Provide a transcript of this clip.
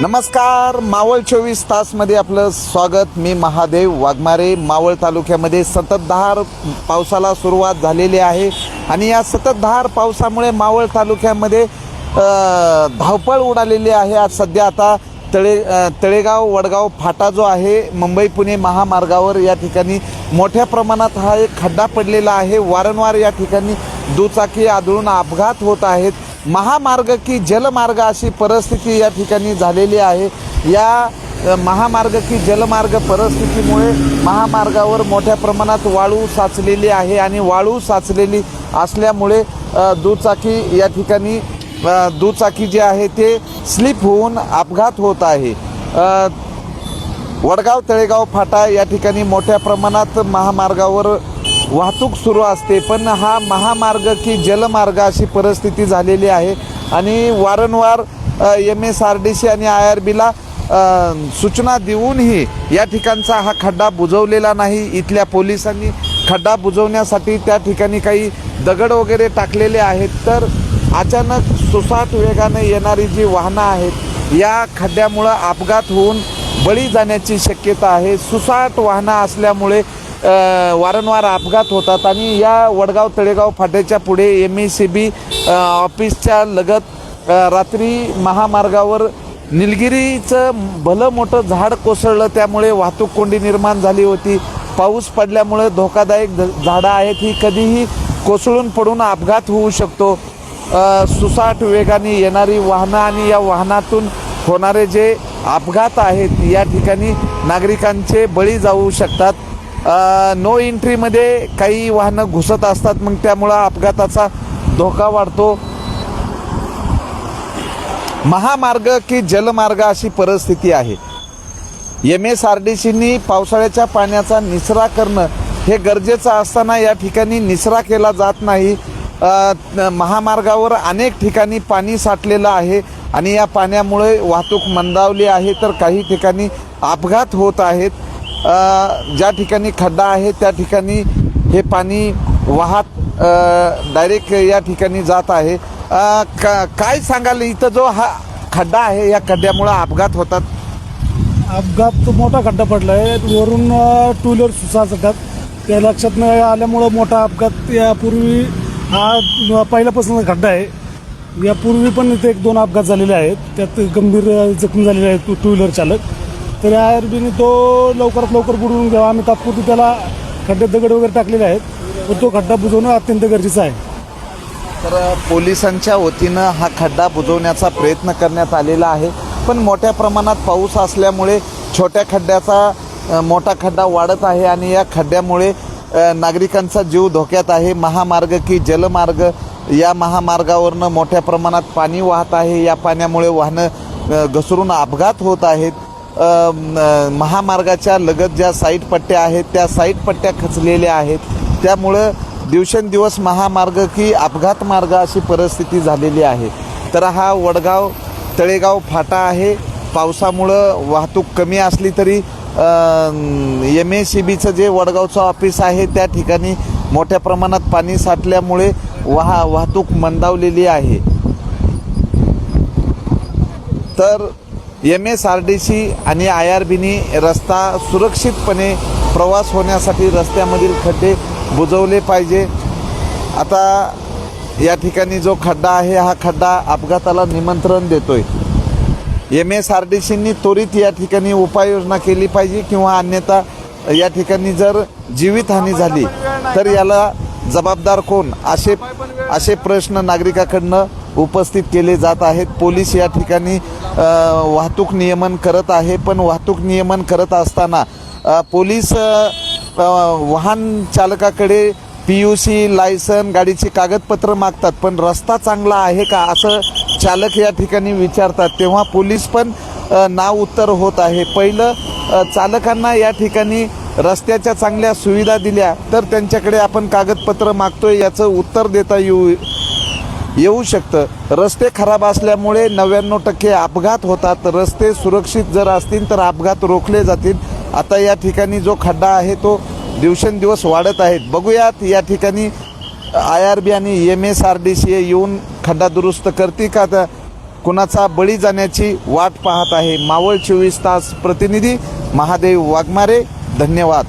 नमस्कार मावळ चोवीस तासमध्ये आपलं स्वागत. मी महादेव वाघमारे. मावळ तालुक्यामध्ये सततधार पावसाला सुरुवात झालेली आहे. आणि या सततधार पावसामुळे मावळ तालुक्यामध्ये धावपळ उडालेली आहे. आज सध्या आता तळे तळेगाव वडगाव फाटा जो आहे मुंबई पुणे महामार्गावर या ठिकाणी मोठ्या प्रमाणात हा एक खड्डा पडलेला आहे. वारंवार या ठिकाणी दुचाकी आदळून अपघात होत आहेत. महामार्ग की जलमार्ग अशी परिस्थिती या ठिकाणी झालेली आहे. या महामार्ग की जलमार्ग परिस्थितीमुळे महामार्गावर मोठ्या प्रमाणात वाळू साचलेली आहे आणि वाळू साचलेली असल्यामुळे दुचाकी या ठिकाणी दुचाकी जे आहे ते स्लिप होऊन अपघात होत आहे. वडगाव तळेगाव फाटा या ठिकाणी मोठ्या प्रमाणात महामार्गावर वाहतूक सुरू असते पण हा महामार्ग की जलमार्ग अशी परिस्थिती झालेली आहे. आणि वारंवार M S R D C आणि आय आर बीला सूचना देऊनही या ठिकाणचा हा खड्डा बुजवलेला नाही. इथल्या पोलिसांनी खड्डा बुजवण्यासाठी त्या ठिकाणी काही दगड वगैरे टाकलेले आहेत. तर अचानक सुसाट वेगाने येणारी जी वाहनं आहेत या खड्ड्यामुळं अपघात होऊन बळी जाण्याची शक्यता आहे. सुसाट वाहनं असल्यामुळे वारंवार अपघात होतात आणि या वडगाव तळेगाव फाट्याच्या पुढे एम ए सी बी ऑफिसच्या लगत रात्री महामार्गावर निलगिरीचं भलं मोठं झाड कोसळलं त्यामुळे वाहतूक कोंडी निर्माण झाली होती. पाऊस पडल्यामुळे धोकादायक झाडं आहेत ही कधीही कोसळून पडून अपघात होऊ शकतो. सुसाट वेगाने येणारी वाहनं आणि या वाहनातून होणारे जे अपघात आहेत या ठिकाणी नागरिकांचे बळी जाऊ शकतात. नो एंट्रीमध्ये काही वाहनं घुसत असतात मग त्यामुळं अपघाताचा धोका वाढतो. महामार्ग की जलमार्ग अशी परिस्थिती आहे. एम एस आर डी सीनी पावसाळ्याच्या पाण्याचा निचरा करणं हे गरजेचं असताना या ठिकाणी निचरा केला जात नाही. महामार्गावर अनेक ठिकाणी पाणी साठलेलं आहे आणि या पाण्यामुळे वाहतूक मंदावली आहे तर काही ठिकाणी अपघात होत आहेत. ज्या ठिकाणी खड्डा आहे त्या ठिकाणी हे पाणी वाहत डायरेक्ट या ठिकाणी जात आहे. का- काय सांगाल इथं जो हा खड्डा आहे या खड्ड्यामुळं अपघात होतात? अपघात मोठा खड्डा पडला आहे वरून टू व्हीलर सुसाचतात त्या लक्षात न आल्यामुळं मोठा अपघात. यापूर्वी हा पहिल्यापासून खड्डा आहे. यापूर्वी पण इथे एक दोन अपघात झालेले आहेत. त्यात गंभीर जखमी झालेले आहेत टू व्हीलर चालक. तर या आर तो लवकरात लवकर बुडवून घ्यावा. आम्ही तात्पुरती त्याला खड्ड्यात दगड वगैरे टाकलेले आहेत. पण तो खड्डा बुजवणं अत्यंत गरजेचं आहे. तर पोलिसांच्या वतीनं हा खड्डा बुजवण्याचा प्रयत्न करण्यात आलेला आहे. पण मोठ्या प्रमाणात पाऊस असल्यामुळे छोट्या खड्ड्याचा मोठा खड्डा वाढत आहे आणि या खड्ड्यामुळे नागरिकांचा जीव धोक्यात आहे. महामार्ग की जलमार्ग या महामार्गावरनं मोठ्या प्रमाणात पाणी वाहत आहे. या पाण्यामुळे वाहनं घसरून अपघात होत आहेत. महामार्गाच्या लगत ज्या साईट पट्ट्या आहेत त्या साईट पट्ट्या खचलेल्या आहेत. त्यामुळं दिवसेंदिवस महामार्ग की अपघात मार्ग अशी परिस्थिती झालेली आहे. तर हा वडगाव तळेगाव फाटा आहे. पावसामुळं वाहतूक कमी असली तरी एम ए सी बीचं जे वडगावचं ऑफिस आहे त्या ठिकाणी मोठ्या प्रमाणात पाणी साठल्यामुळे वाह वाहतूक मंदावलेली आहे. तर M S R D C आणि आय आर बीनी रस्ता सुरक्षितपणे प्रवास होण्यासाठी रस्त्यामधील खड्डे बुजवले पाहिजे. आता या ठिकाणी जो खड्डा आहे हा खड्डा अपघाताला निमंत्रण देतोय. एम एस आर डी सीनी त्वरित या ठिकाणी उपाययोजना केली पाहिजे किंवा अन्यथा या ठिकाणी जर जीवितहानी झाली तर याला जबाबदार कोण? असे असे प्रश्न नागरिकाकडनं उपस्थित केले जात आहेत. पोलीस या ठिकाणी वाहतूक नियमन करत आहे पण वाहतूक नियमन करत असताना पोलीस वाहन चालकाकडे पी यू सी लायसन गाडीची कागदपत्र मागतात पण रस्ता चांगला आहे का असं चालक या ठिकाणी विचारतात. तेव्हा पोलीस पण नाव उत्तर होत आहे. पहिलं चालकांना या ठिकाणी रस्त्याच्या चांगल्या सुविधा दिल्या तर त्यांच्याकडे आपण कागदपत्र मागतोय याचं उत्तर देता येऊ येऊ शकतं. रस्ते खराब असल्यामुळे नव्याण्णव टक्के अपघात होतात. रस्ते सुरक्षित जर असतील तर अपघात रोखले जातील. आता या ठिकाणी जो खड्डा आहे तो दिवसेंदिवस वाढत आहेत. बघूयात या ठिकाणी आय आर बी आणि M S R D C येऊन खड्डा दुरुस्त करते का? तर कुणाचा बळी जाण्याची वाट पाहत आहे मावळ चोवीस तास प्रतिनिधी महादेव वाघमारे. धन्यवाद.